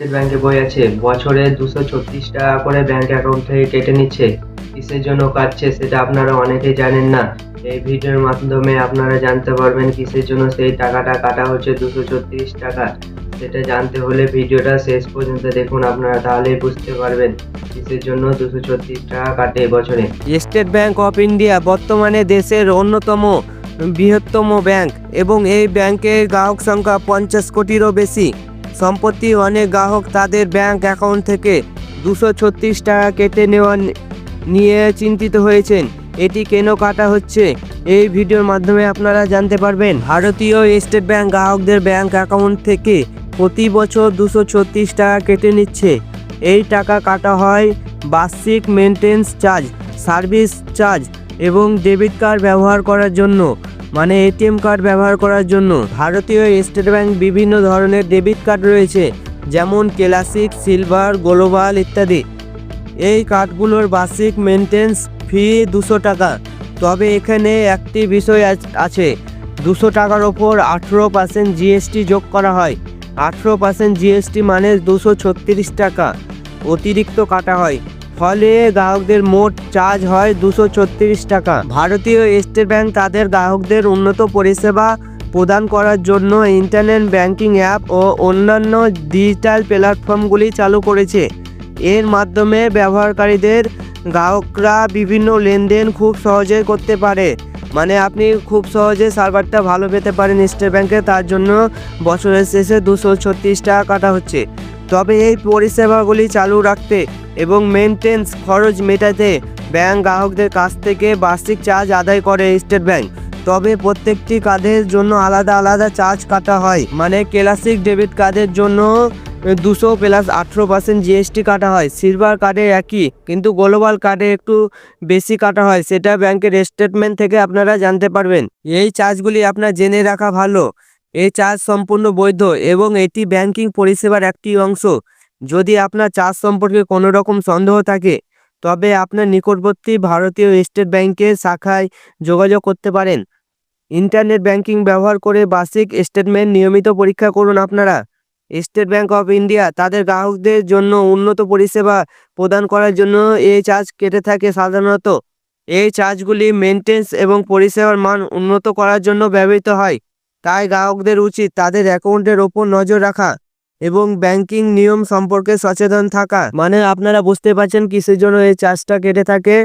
State ব্যাংকে বই আছে, বছরে দুশো ছত্রিশ টাকা করে ব্যাংক অ্যাকাউন্ট থেকে কেটে নিচ্ছে। কিসের জন্য কাটছে সেটা আপনারা অনেকেই জানেন না। এই ভিডিওর মাধ্যমে আপনারা জানতে পারবেন কিসের জন্য সেই টাকাটা কাটা হচ্ছে দুশো ছত্রিশ টাকা। সেটা জানতে হলে ভিডিওটা শেষ পর্যন্ত দেখুন, আপনারা তাহলেই বুঝতে পারবেন কিসের জন্য দুশো ছত্রিশ টাকা কাটে বছরে। স্টেট ব্যাংক অফ ইন্ডিয়া বর্তমানে দেশের অন্যতম বৃহত্তম ব্যাংক এবং এই ব্যাংকের গ্রাহক সংখ্যা পঞ্চাশ কোটিরও বেশি। সম্প্রতি অনেক গ্রাহক তাদের ব্যাংক অ্যাকাউন্ট থেকে দুশো টাকা কেটে নেওয়া নিয়ে চিন্তিত হয়েছেন। এটি কেন কাটা হচ্ছে? এই ভিডিওর মাধ্যমে আপনারা জানতে পারবেন। ভারতীয় স্টেট ব্যাংক গ্রাহকদের ব্যাংক অ্যাকাউন্ট থেকে প্রতি বছর দুশো টাকা কেটে নিচ্ছে। এই টাকা কাটা হয় বার্ষিক মেনটেন্স চার্জ সার্ভিস চার্জ এবং ডেবিট কার্ড ব্যবহার করার জন্য। মানে এটিএম কার্ড ব্যবহার করার জন্য ভারতীয় স্টেট ব্যাংক বিভিন্ন ধরনের ডেবিট কার্ড রয়েছে, যেমন ক্লাসিক, সিলভার, গ্লোবাল ইত্যাদি। এই কার্ডগুলোর বার্ষিক মেনটেন্স ফি দুশো টাকা। তবে এখানে একটি বিষয় আছে দুশো টাকার ওপর আঠেরো পার্সেন্ট জিএসটি যোগ করা হয়। আঠেরো পার্সেন্ট জিএসটি মানে দুশো ছত্রিশ টাকা অতিরিক্ত কাটা হয়। ফলে গ্রাহকদের মোট চার্জ হয় দুশো টাকা। ভারতীয় স্টেট ব্যাংক তাদের গ্রাহকদের উন্নত পরিষেবা প্রদান করার জন্য ইন্টারনেট ব্যাংকিং অ্যাপ ও অন্যান্য ডিজিটাল প্ল্যাটফর্মগুলি চালু করেছে। এর মাধ্যমে ব্যবহারকারীদের গ্রাহকরা বিভিন্ন লেনদেন খুব সহজে করতে পারে। মানে আপনি খুব সহজে সার্ভারটা ভালো পেতে পারেন স্টেট ব্যাংকে, তার জন্য বছরের শেষে দুশো ছত্রিশ টাকা কাটা হচ্ছে। তবে এই পরিষেবাগুলি চালু রাখতে এবং মেনটেন্স খরচ মেটাতে ব্যাংক গ্রাহকদের কাছ থেকে বার্ষিক চার্জ আদায় করে স্টেট ব্যাংক। তবে প্রত্যেকটি কার্ডের জন্য আলাদা আলাদা চার্জ কাটা হয়। মানে ক্লাসিক ডেবিট কার্ডের জন্য দুশো প্লাস আঠেরো পার্সেন্ট জিএসটি কাটা হয়। সিলভার কার্ডে একই, কিন্তু গ্লোবাল কার্ডে একটু বেশি কাটা হয়। সেটা ব্যাংকের স্টেটমেন্ট থেকে আপনারা জানতে পারবেন। এই চার্জগুলি আপনার জেনে রাখা ভালো। এই চার্জ সম্পূর্ণ বৈধ এবং এটি ব্যাংকিং পরিষেবার একটি অংশ। যদি আপনার চার্জ সম্পর্কে কোনো রকম সন্দেহ থাকে, তবে আপনার নিকটবর্তী ভারতীয় স্টেট ব্যাংকের শাখায় যোগাযোগ করতে পারেন। ইন্টারনেট ব্যাংকিং ব্যবহার করে বার্ষিক স্টেটমেন্ট নিয়মিত পরীক্ষা করুন আপনারা। স্টেট ব্যাংক অফ ইন্ডিয়া তাদের গ্রাহকদের জন্য উন্নত পরিষেবা প্রদান করার জন্য এই চার্জ কেটে থাকে সাধারণত। এই চার্জগুলি মেনটেন্স এবং পরিষেবার মান উন্নত করার জন্য ব্যবহৃত হয়। তাই গ্রাহকদের উচিত তাদের অ্যাকাউন্টের ওপর নজর রাখা এবং ব্যাংকিং নিয়ম সম্পর্কে সচেতন থাকা। মানে আপনারা বুঝতে পারছেন কিসের জন্য এই চার্জটা কেটে থাকে?